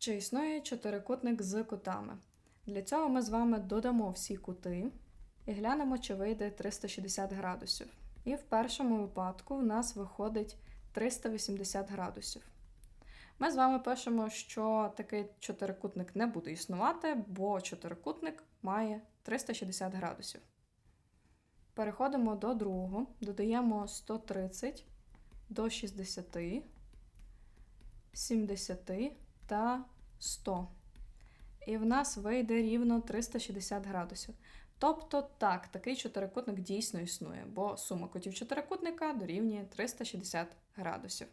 Чи існує чотирикутник з кутами? Для цього ми з вами додамо всі кути і глянемо, чи вийде 360 градусів. І в першому випадку в нас виходить 380 градусів. Ми з вами пишемо, що такий чотирикутник не буде існувати, бо чотирикутник має 360 градусів. Переходимо до другого, додаємо 130 до 60, 70 та 100. І в нас вийде рівно 360 градусів. Тобто, так, такий чотирикутник дійсно існує, бо сума кутів чотирикутника дорівнює 360 градусів.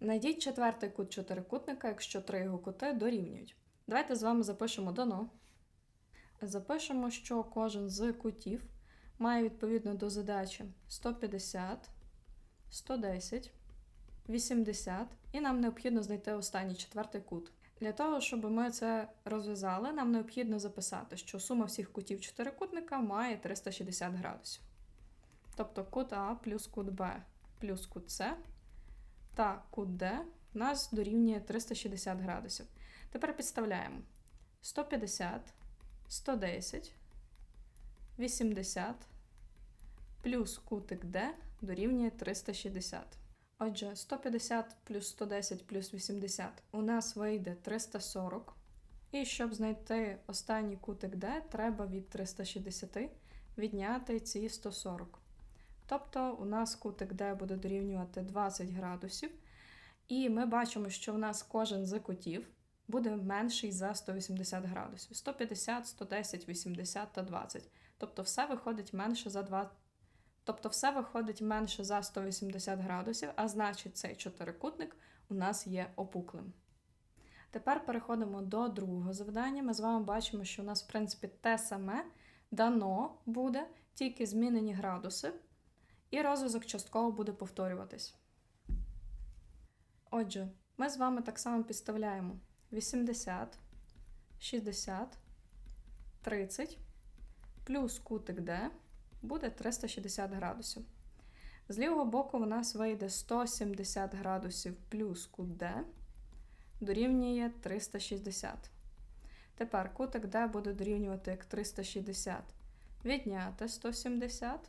Найдіть четвертий кут чотирикутника, якщо три його кути дорівнюють. Давайте з вами запишемо дано. Запишемо, що кожен з кутів має відповідно до задачі 150, 110, 80, і нам необхідно знайти останній четвертий кут. Для того, щоб ми це розв'язали, нам необхідно записати, що сума всіх кутів чотирикутника має 360 градусів. Тобто кут А плюс кут Б плюс кут С та кут Д нас дорівнює 360 градусів. Тепер підставляємо 150, 110, 80 плюс кутик D дорівнює 360. Отже, 150 плюс 110 плюс 80 у нас вийде 340. І щоб знайти останній кутик D, треба від 360 відняти ці 140. Тобто у нас кутик D буде дорівнювати 20 градусів. І ми бачимо, що в нас кожен з кутів буде менший за 180 градусів. 150, 110, 80 та 20. Тобто все виходить менше за 2. Тобто все виходить менше за 180 градусів, а значить цей чотирикутник у нас є опуклим. Тепер переходимо до другого завдання. Ми з вами бачимо, що у нас, в принципі, те саме дано буде, тільки змінені градуси, і розв'язок частково буде повторюватись. Отже, ми з вами так само підставляємо 80, 60, 30 плюс кутик D буде 360 градусів. З лівого боку у нас вийде 170 градусів плюс кут D дорівнює 360. Тепер кутик D буде дорівнювати як 360 відняти 170.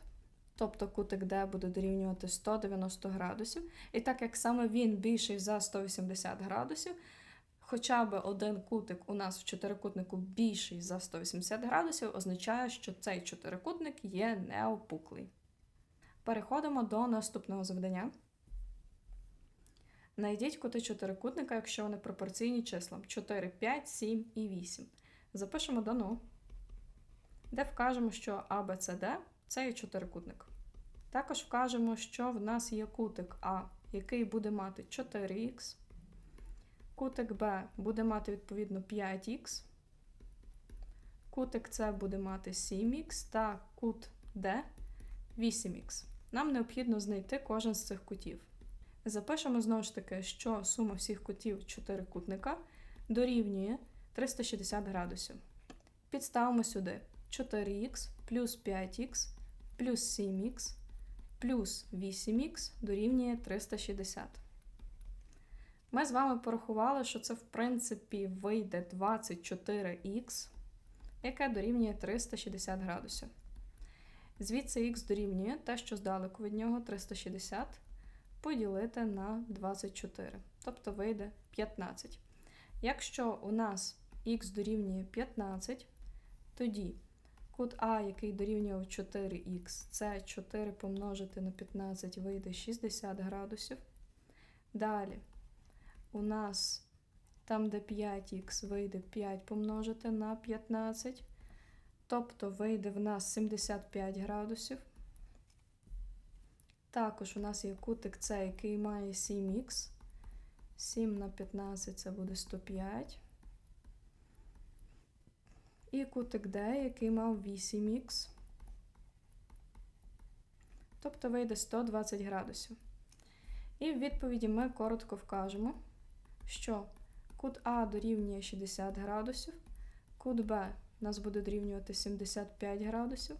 Тобто кутик D буде дорівнювати 190 градусів. І так як саме він більший за 180 градусів, хоча б один кутик у нас в чотирикутнику більший за 180 градусів, означає, що цей чотирикутник є неопуклий. Переходимо до наступного завдання. Найдіть кути чотирикутника, якщо вони пропорційні числам 4, 5, 7 і 8. Запишемо дано, де вкажемо, що ABCD це є чотирикутник. Також вкажемо, що в нас є кутик А, який буде мати 4х. Кутик Б буде мати відповідно 5х. Кутик С буде мати 7х та кут Д 8х. Нам необхідно знайти кожен з цих кутів. Запишемо знову ж таки, що сума всіх кутів чотирикутника дорівнює 360 градусів. Підставимо сюди 4х плюс 5х плюс 7х плюс 8х дорівнює 360. Ми з вами порахували, що це, в принципі, вийде 24х, яке дорівнює 360 градусів. Звідси х дорівнює те, що здалеку від нього 360, поділити на 24, тобто вийде 15. Якщо у нас х дорівнює 15, тоді кут А, який дорівнював 4х, це 4 помножити на 15 вийде 60 градусів. Далі у нас там, де 5х вийде 5 помножити на 15, тобто вийде в нас 75 градусів. Також у нас є кутик С, який має 7х. 7 на 15 це буде 105. І кутик D, який мав 8х. Тобто вийде 120 градусів. І в відповіді ми коротко вкажемо, що кут А дорівнює 60 градусів, кут Б нас буде дорівнювати 75 градусів,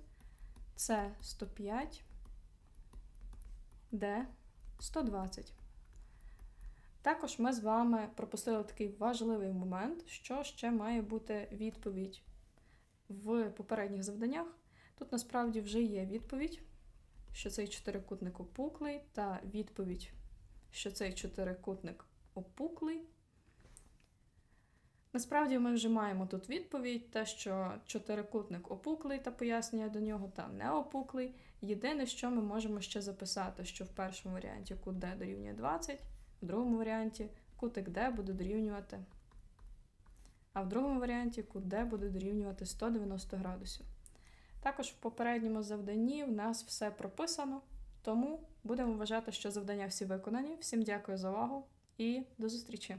С 105, Д 120. Також ми з вами пропустили такий важливий момент, що ще має бути відповідь в попередніх завданнях. Тут насправді вже є відповідь, що цей чотирикутник опуклий, та відповідь, що цей чотирикутник опуклий. Насправді ми вже маємо тут відповідь, те, що чотирикутник опуклий та пояснення до нього, та не опуклий. Єдине, що ми можемо ще записати, що в першому варіанті кут D дорівнює 20, в другому варіанті кутик D буде дорівнювати. А в другому варіанті кут D буде дорівнювати 190 градусів. Також в попередньому завданні в нас все прописано, тому будемо вважати, що завдання всі виконані. Всім дякую за увагу і до зустрічі!